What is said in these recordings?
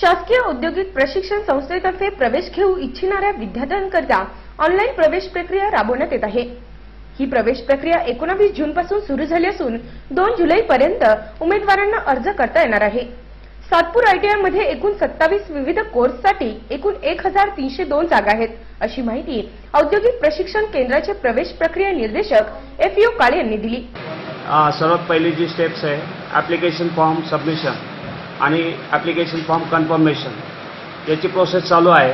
शासकीय औद्योगिक प्रशिक्षण संस्थेतर्फे प्रवेश घेऊ इच्छिणाऱ्या विद्यार्थ्यांकरता ऑनलाईन प्रवेश प्रक्रिया राबवण्यात येत आहे. ही प्रवेश प्रक्रिया एकोणावीस जून पासून सुरू झाली असून दोन जुलै पर्यंत उमेदवारांना अर्ज करता येणार आहे. सातपूर आयटीआयमध्ये एकूण सत्तावीस विविध कोर्ससाठी एकूण एक हजार तीनशे दोन जागा आहेत अशी माहिती औद्योगिक प्रशिक्षण केंद्राचे प्रवेश प्रक्रिया निर्देशक एफ यू काळे यांनी दिली. सर्वात पहिली जी स्टेप्स आहे ॲप्लिकेशन फॉर्म सबमिशन आणि ॲप्लिकेशन फॉर्म कन्फर्मेशन याची प्रोसेस चालू आहे.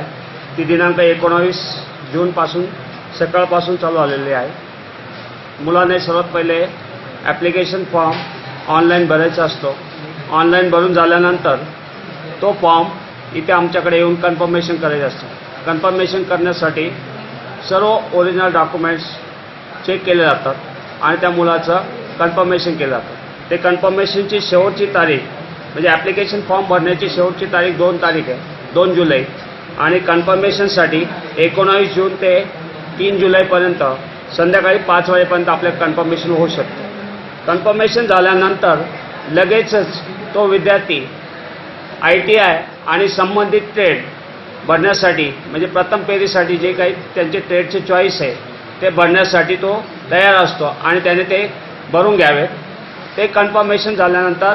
ती दिनांक एकोणावीस जूनपासून सकाळपासून चालू आलेली आहे. मुलाने सर्वात पहिले ॲप्लिकेशन फॉर्म ऑनलाईन भरायचा असतो. ऑनलाईन भरून झाल्यानंतर तो फॉर्म इथे आमच्याकडे येऊन कन्फर्मेशन करायचं असतं. कन्फर्मेशन करण्यासाठी सर्व ओरिजिनल डॉक्युमेंट्स चेक केले जातात आणि त्या मुलाचं कन्फर्मेशन केलं जातं. ते कन्फर्मेशनची शेवटची तारीख म्हणजे ॲप्लिकेशन फॉर्म भरण्याची शेवटची तारीख दोन तारीख आहे दोन जुलै. आणि कन्फर्मेशनसाठी एकोणावीस जून ते तीन जुलैपर्यंत संध्याकाळी पाच वाजेपर्यंत आपलं कन्फर्मेशन होऊ शकतं. कन्फर्मेशन झाल्यानंतर लगेचच तो विद्यार्थी आय टी आय आणि संबंधित ट्रेड भरण्यासाठी म्हणजे प्रथम पेरीसाठी जे काही त्यांचे ट्रेडचे चॉईस आहे ते भरण्यासाठी तो तयार असतो आणि त्याने ते भरून घ्यावे. ते कन्फर्मेशन झाल्यानंतर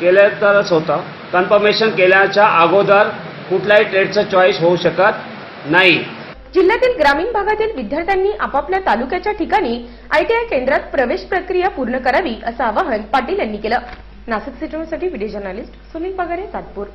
केलं तरच होतं. कन्फर्मेशन केल्याच्या अगोदर कुठल्याही ट्रेडचं चॉईस होऊ शकत नाही. जिल्ह्यातील ग्रामीण भागातील विद्यार्थ्यांनी आपापल्या तालुक्याच्या ठिकाणी आयटीआय केंद्रात प्रवेश प्रक्रिया पूर्ण करावी असं आवाहन पाटील यांनी केलं. नाशिक सिटीसाठी व्हिडिओ जर्नालिस्ट सुनील पगारे सातपूर